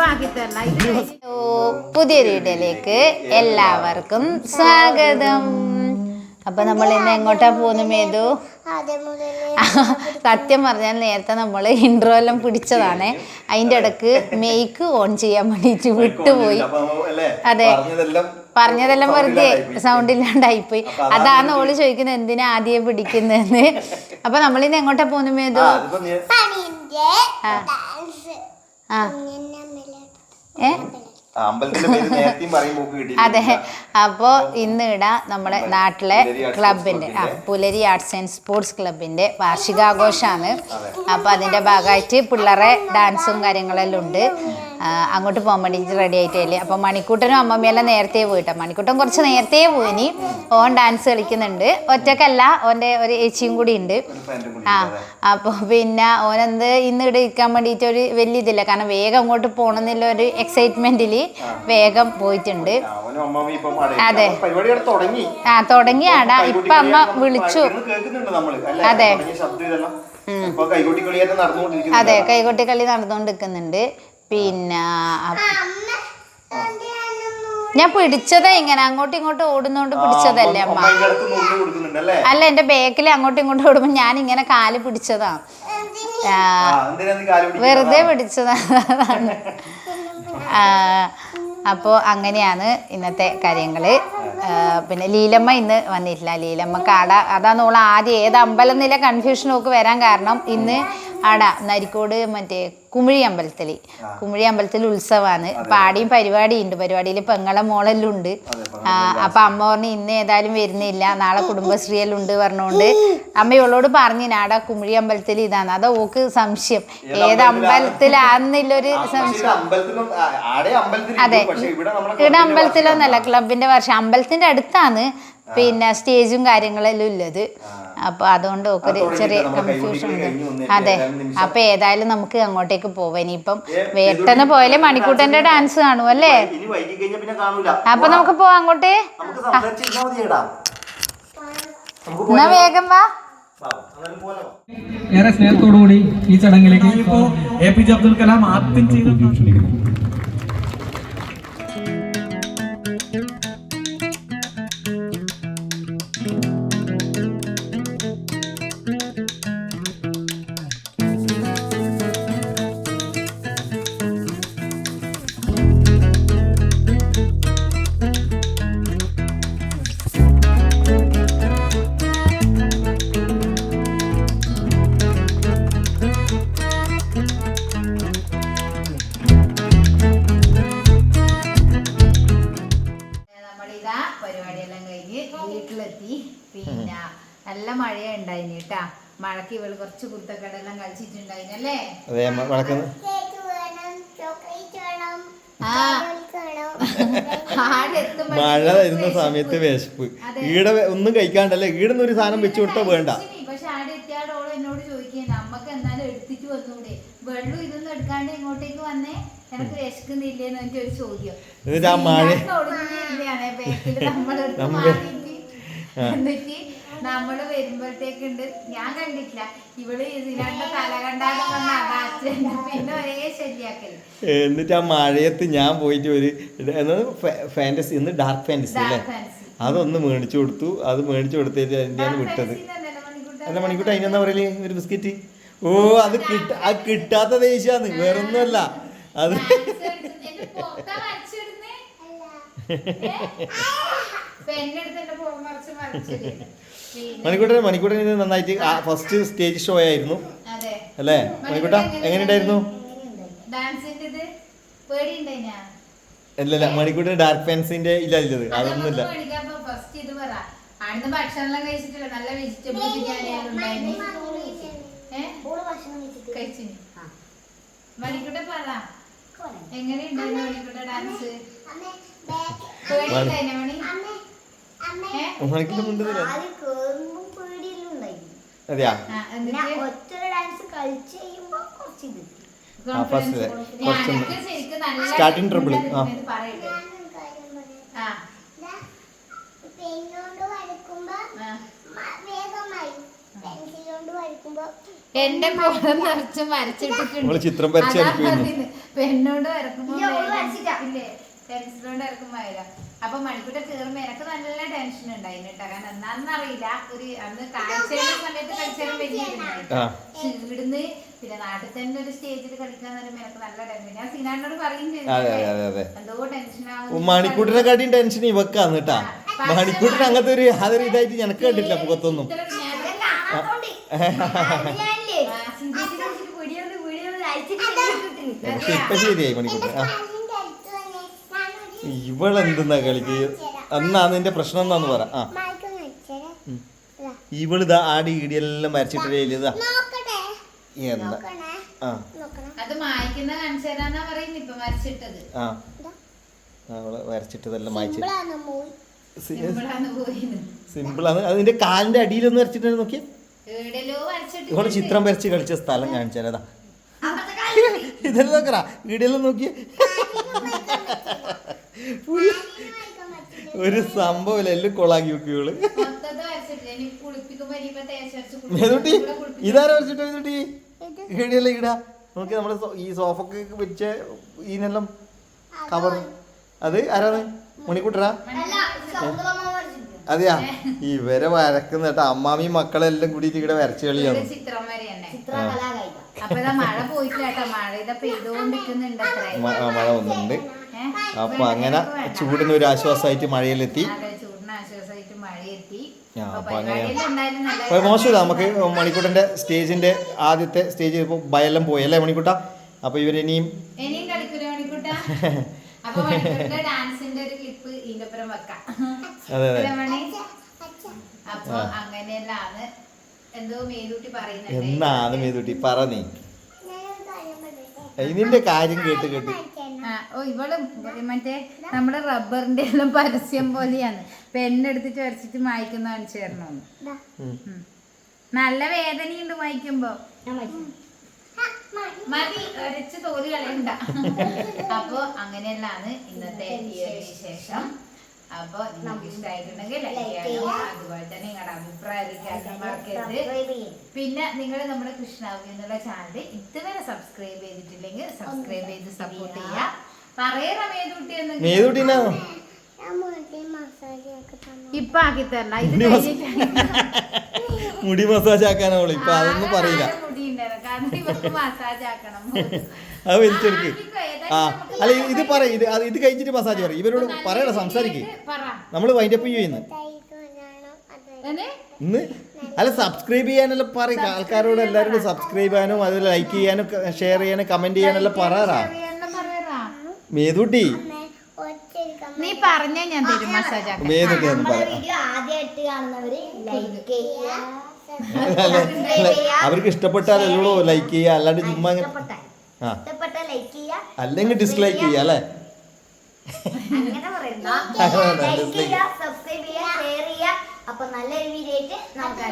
ഓ, പുതിയൊരു വീഡിയോയിലേക്ക് എല്ലാവർക്കും സ്വാഗതം. അപ്പൊ നമ്മൾ ഇന്ന് എങ്ങോട്ടാ പോകുന്നു മേതു? സത്യം പറഞ്ഞാൽ നേരത്തെ നമ്മൾ ഇൻട്രോ എല്ലാം പിടിച്ചതാണ്. അതിന്റെ ഇടയ്ക്ക് മെയ്ക്ക് ഓൺ ചെയ്യാൻ വേണ്ടിട്ട് വിട്ടുപോയി. അതെ. പറഞ്ഞതെല്ലാം വെറുതെ സൗണ്ട് ഇല്ലാണ്ടായിപ്പോയി. അതാണ് ഓൾ ചോദിക്കുന്നത് എന്തിനാ ആദ്യം പിടിക്കുന്നതെന്ന്? അപ്പൊ നമ്മളിന്ന് എങ്ങോട്ടാ പോകുന്നു മേതു? ആ അതെ. അപ്പോൾ ഇന്ന് ഇടാ നമ്മുടെ നാട്ടിലെ ക്ലബിന്റെ ആ പുലരി ആർട്സ് ആൻഡ് സ്പോർട്സ് ക്ലബിന്റെ വാർഷികാഘോഷമാണ് അപ്പോൾ അതിന്റെ ഭാഗമായിട്ട് പിള്ളേരെ ഡാൻസും കാര്യങ്ങളെല്ലാം ഉണ്ട്. അങ്ങോട്ട് പോകാൻ വേണ്ടി റെഡി ആയിട്ടല്ലേ? അപ്പോൾ മണിക്കൂട്ടനും അമ്മമ്മയെല്ലാം നേരത്തെ പോയിട്ടോ മണിക്കൂട്ടൻ കുറച്ച് നേരത്തെ പോയിനി ഓൻ ഡാൻസ് കളിക്കുന്നുണ്ട്. ഒറ്റക്കല്ല ഓന്റെ ഒരു ഏച്ചിയും കൂടി ഉണ്ട്. ആ അപ്പോൾ പിന്നെ ഓനെന്ത് ഇന്ന് ഇവിടെ ഇരിക്കാൻ വേണ്ടിയിട്ട് ഒരു വലിയ ഇതില്ല. കാരണം വേഗം അങ്ങോട്ട് പോകണമെന്നുള്ള ഒരു എക്സൈറ്റ്മെന്റിൽ വേഗം പോയിട്ടുണ്ട്. അതെ. ആ തുടങ്ങിയാടാ. ഇപ്പൊ അമ്മ വിളിച്ചു? അതെ. അതെ കൈകൊട്ടി കളി നടന്നുകൊണ്ട് നിൽക്കുന്നുണ്ട് പിന്നെ ഞാൻ പിടിച്ചതാ ഇങ്ങനെ അങ്ങോട്ടും ഇങ്ങോട്ടും ഓടുന്നോണ്ട് പിടിച്ചതല്ലേ അമ്മ അല്ല? എന്റെ ബാക്കിൽ അങ്ങോട്ടും ഇങ്ങോട്ടും ഓടുമ്പോ ഞാൻ ഇങ്ങനെ കാൽ പിടിച്ചതാ വെറുതെ പിടിച്ചതാണ് അപ്പോൾ അങ്ങനെയാണ് ഇന്നത്തെ കാര്യങ്ങൾ പിന്നെ ലീലമ്മ ഇന്ന് വന്നിട്ടില്ല. ലീലമ്മക്ക് ആട അതാണ് ഓൾ ആദ്യം ഏത് അമ്പലം നില കൺഫ്യൂഷനൊക്കെ വരാൻ കാരണം ഇന്ന് അട നരിക്കോട് മറ്റേ കുമിഴി അമ്പലത്തിൽ കുമിഴി അമ്പലത്തിൽ ഉത്സവമാണ് അപ്പം ആടെയും പരിപാടി ഉണ്ട് പരിപാടിയിൽ പെങ്ങളെ മോളെല്ലാം ഉണ്ട് അപ്പം അമ്മ പറഞ്ഞു ഇന്ന് ഏതായാലും വരുന്നില്ല. നാളെ കുടുംബശ്രീയെല്ലാം ഉണ്ട് പറഞ്ഞുകൊണ്ട് അമ്മ ഇവളോട് പറഞ്ഞു നാടാ കുമിഴി അമ്പലത്തിൽ ഇതാണ് അതാ ഓക്ക് സംശയം. ഏത് അമ്പലത്തിലാന്നില്ലൊരു പക്ഷേ സംശയം. അതെ. ഇവിടെ അമ്പലത്തിലൊന്നല്ല ക്ലബിന്റെ വർഷം. അമ്പലത്തിന്റെ അടുത്താണ്. പിന്നെ സ്റ്റേജും കാര്യങ്ങളെല്ലാം ഉള്ളത്. അപ്പൊ അതുകൊണ്ട് ഒക്കെ ഒരു ചെറിയ കൺഫ്യൂഷൻ ഉണ്ട്. അതെ. അപ്പൊ ഏതായാലും നമുക്ക് അങ്ങോട്ടേക്ക് പോവാം. ഇനിയിപ്പം വേട്ടന് പോയാലേ മണിക്കൂട്ടന്റെ ഡാൻസ് കാണും അല്ലേ? ഇനി വൈകി കഴിഞ്ഞാൽ പിന്നെ കാണൂല. അപ്പൊ നമുക്ക് പോവാം അങ്ങോട്ട്. എന്നാ വേഗം വാ. വാ, അന്നേരം പോലോ ഏറെ സ്നേഹത്തോടുകൂടി ഈ ചടങ്ങിലേക്ക് ഇപ്പോ A P J Abdul Kalam ആദ്യം ചെയ്ത വീട്ടിലെത്തി. പിന്നെ നല്ല മഴ ഉണ്ടായിന് കേട്ടാ. മഴക്ക് ഇവൾ കുറച്ച് കുർത്തക്കടെല്ലാം കഴിച്ചിട്ടുണ്ടായിരുന്നല്ലേ മഴ വരുന്ന സമയത്ത് വിശപ്പ്. ഈടെ ഒന്നും കഴിക്കാണ്ടല്ലേ? ഈടുന്ന ഒരു സാധനം വെച്ചു കൊടുത്താ വേണ്ട. പക്ഷെ ആടെ എത്തിയാട് എന്നോട് ചോദിക്കേ നമ്മക്ക് എന്തായാലും എടുത്തിട്ട് വന്നൂടെ? വെള്ളം ഇതൊന്നും എടുക്കാണ്ട് ഇങ്ങോട്ടേക്ക് വന്നേ? എനിക്ക് വിശക്കുന്നില്ലേന്ന് എനിക്ക് ഒരു ചോദ്യം നമ്മളെടുത്ത് മാറിയിട്ട് എന്നിട്ട് നമ്മൾ വരുമ്പോഴത്തേക്കുണ്ട് ഞാൻ കണ്ടിട്ടില്ല. ഇവൾ ഇതിലാണ്ട് തല കണ്ടാതെ അച്ഛൻ പിന്നെ ഒരേ ശരിയാക്കൽ എന്നിട്ട് ആ മഴയത്ത് ഞാൻ പോയിട്ട് ഒരു എന്നത് ഫാന്റസി ഇന്ന് ഡാർക്ക് ഫാന്റസി അല്ലേ? അതൊന്ന് മേടിച്ചു കൊടുത്തു. അത് മേടിച്ചു കൊടുത്തിട്ട് അതിന്റെയാണ് വിട്ടത്. അല്ല മണിക്കൂട്ട അതിനെന്താ പറയൽ? ഒരു ബിസ്ക്കറ്റ്? ഓ അത് കിട്ട അത് കിട്ടാത്ത ദേഷ്യാന്ന് വേറൊന്നുമല്ല. അത് മണിക്കൂട്ടൻ മണിക്കൂട്ടൻ ഇത് നന്നായിട്ട് ഫസ്റ്റ് സ്റ്റേജ് ഷോ ആയിരുന്നു. അതെ. അല്ലേ? മണിക്കൂട്ട എങ്ങനെയുണ്ടായിരുന്നു? അല്ലല്ല മണിക്കൂട്ടൻ ഡാർക്ക് ഫാൻസിന്റെ ഇല്ല ഇല്ലത് അതൊന്നുമില്ല. ഭക്ഷണം കഴിച്ചിട്ടില്ല? നല്ല വെജിറ്റബിൾ ബിരിയാണി മണിക്കൂട്ട പറ. എങ്ങനെയുണ്ടായിരുന്നു മണിക്കൂട്ട ഡാൻസ് മണി? അതെയാ? ആ കൊണ്ട് വരക്കുമ്പോ എന്റെ ബോധം നിറച്ചും വരച്ചിട്ടിട്ടുണ്ട്. ചിത്രം വരച്ചു പെണ്ണോട് വരക്കുമ്പോ ഇല്ലേ പെൻസിലോണ്ട് വരക്കുമ്പോ അപ്പൊ മണിക്കൂട്ട കയറുമ്പോ എനക്ക് നല്ല ടെൻഷൻ ഉണ്ടായിരുന്നു കേട്ടോ. കാരണം എന്താണെന്നറിയില്ല ഒരു അന്ന് കാഴ്ചയുടെ സമയത്ത് കളിച്ചാലും വലിയ ഇവിടുന്ന് പിന്നെ നാട്ടിൽ തന്നെ ഒരു സ്റ്റേജിൽ കളിക്കാൻ പറയുമ്പോ എനക്ക് നല്ല ടെൻഷൻ ഞാൻ സിനാനോട് പറയും ചെയ്തു അതെ അതെ അതെ അതെ. എന്തോ ടെൻഷൻ മണിക്കൂട്ടിനെ കാട്ടിയും ടെൻഷൻ ഇവക്കാന്ന് കേട്ടാ. മണിക്കൂട്ടിന് അങ്ങനത്തെ ഒരു അതൊരു ഇതായിട്ട് എനക്ക് കണ്ടില്ല മുഖത്തൊന്നും. ഇപ്പൊ ശരിയായി മണിക്കൂട്ടി ആ. ഇവളെന്തെന്നാ കളിക്ക്? എന്നാ നിന്റെ പ്രശ്നം എന്താന്ന് പറ. ആ. ഇവളിതാ ആടി ഇടിയെല്ലാം വരച്ചിട്ടേ ഇതാ. എന്താ? ആ. ആ. അവൾ വരച്ചിട്ടതെല്ലാം മായ്ച്ചു. സിമ്പിളാണ് സിമ്പിളാണ് അതിന്റെ കാലിന്റെ അടിയിലൊന്ന് വരച്ചിട്ട് നോക്കിയേ. ഇവിടെ ചിത്രം വരച്ച് കളിച്ച സ്ഥലം കാണിച്ചാലതാ ഇതെല്ലാം നോക്കറാ വീടെല്ലാം നോക്കിയേ. ഒരു സംഭവമില്ല എല്ലാം കൊളാക്കി വെക്കും ഇവൾ. മൊത്തത്തെ വരച്ചിട്ടില്ല. ഇനി കുളിപ്പിക്കുമ്പോ ഇനിയിപ്പോ തേച്ചരച്ച് മേതുട്ടി. ഇതാരാ വരച്ചിട്ട് മേതുട്ടി ഈടെയല്ല ഇടാ. നോക്കി നമ്മൾ ഈ സോഫക്ക് വെച്ച ഇതിനെല്ലാം കവർ അത് ആരാണ്? മണിക്കൂട്ടറാ അതെയാ? ഇവരെ വരക്കുന്ന കേട്ടോ. അമ്മാമിയും മക്കളെല്ലാം കൂടി ഇവിടെ വരച്ച് കളിയാണ്. മഴ പോയിട്ടില്ല മഴ ഇതാ പെയ്തോണ്ടിരിക്കുന്നുണ്ട് അത്രേ. മ- ആ, മഴ വന്നിട്ടുണ്ട്? അപ്പൊ അങ്ങനെ ചൂടിന് ഒരു ആശ്വാസമായിട്ട് മഴയിലെത്തി. അപ്പൊ അങ്ങനെ- മോശമില്ല നമുക്ക് മണിക്കൂട്ടന്റെ സ്റ്റേജിന്റെ ആദ്യത്തെ സ്റ്റേജ് ഇപ്പോൾ ഭയെല്ലാം പോയി അല്ലേ മണിക്കൂട്ട? അപ്പൊ ഇവരിനിയും അതെ അതെ. എന്നാണ് മേതുട്ടി പറ നീ. ഇതിന്റെ കാര്യം കേട്ട് കേട്ട്. ഓ ഇവൾ മറ്റേ നമ്മുടെ റബ്ബറിന്റെ എല്ലാം പരസ്യം പോലെയാണ്. പെണ്ണെടുത്തിട്ട് വരച്ചിട്ട് മായ്ക്കുന്ന കാണിച്ചു. നല്ല വേദനയുണ്ട് മായ്ക്കുമ്പോ. മതി ഒരച്ച് തോൽ കളയണ്ട. അപ്പൊ അങ്ങനെയല്ലാണ് ഇന്നത്തെ ഈ ഒരു വിശേഷം. അപ്പൊ നമുക്ക് ഇഷ്ടമായിട്ടുണ്ടെങ്കിൽ ലൈക്ക് ചെയ്യണം അതുപോലെ തന്നെ നിങ്ങളുടെ അഭിപ്രായം അറിയിക്കാനും മറക്കരുത് പിന്നെ നിങ്ങൾ നമ്മുടെ കൃഷ്ണാവി എന്നുള്ള ചാനൽ ഇതുവരെ സബ്സ്ക്രൈബ് ചെയ്തിട്ടില്ലെങ്കിൽ സബ്സ്ക്രൈബ് ചെയ്ത് സപ്പോർട്ട് ചെയ്യാം. പറയറ മേതുട്ടി ഇപ്പൊ ആക്കി തരണം. ഇത് മുടി മുടി മസാജ് ആക്കാനാവുള്ളൂ ഇപ്പൊ അതൊന്നും പറയില്ല. അത് വലിച്ചെടുക്ക്. ആ അല്ല ഇത് പറ ഇത് ഇത് കഴിച്ചിട്ട് മസാജ് പറയും. ഇവരോട് പറയണ സംസാരിക്ക്. പറ. നമ്മൾ വൈൻഡപ്പ് ചെയ്യുന്നു ഇന്ന്? അല്ല സബ്സ്ക്രൈബ് ചെയ്യാനെല്ലാം പറയും. ആൾക്കാരോട് എല്ലാവരോടും സബ്സ്ക്രൈബ് ചെയ്യാനും അത് ലൈക്ക് ചെയ്യാനും ഷെയർ ചെയ്യാനും കമന്റ് ചെയ്യാനെല്ലാം പറയാറാ മേതുട്ടി. നീ പറഞ്ഞാ ഞാൻ തരും മസാജ് ആക്കാൻ. മേതുട്ടി ആദ്യമായിട്ട് കാണുന്നവര് ലൈക്ക് അല്ല, അവർക്ക് ഇഷ്ടപ്പെട്ടാലല്ലോ ലൈക്ക് ചെയ്യുക അല്ലാണ്ട് ചുമ്മാ ഇഷ്ടപ്പെട്ടാൽ ആ. ഇഷ്ടപ്പെട്ട ലൈക്ക് ചെയ്യുക അല്ലെങ്കിൽ ഡിസ്ലൈക്ക് ചെയ്യുക അല്ലേ? അങ്ങനെ അപ്പൊ നല്ലൊരു വീഡിയോ ആയിട്ട് നമുക്ക്